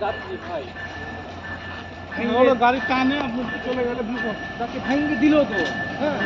যাত্রী হ্যাঁ, গাড়ি টানে আপনি চলে গেলে বিপদ তাকে ভেঙে দিল তো। হ্যাঁ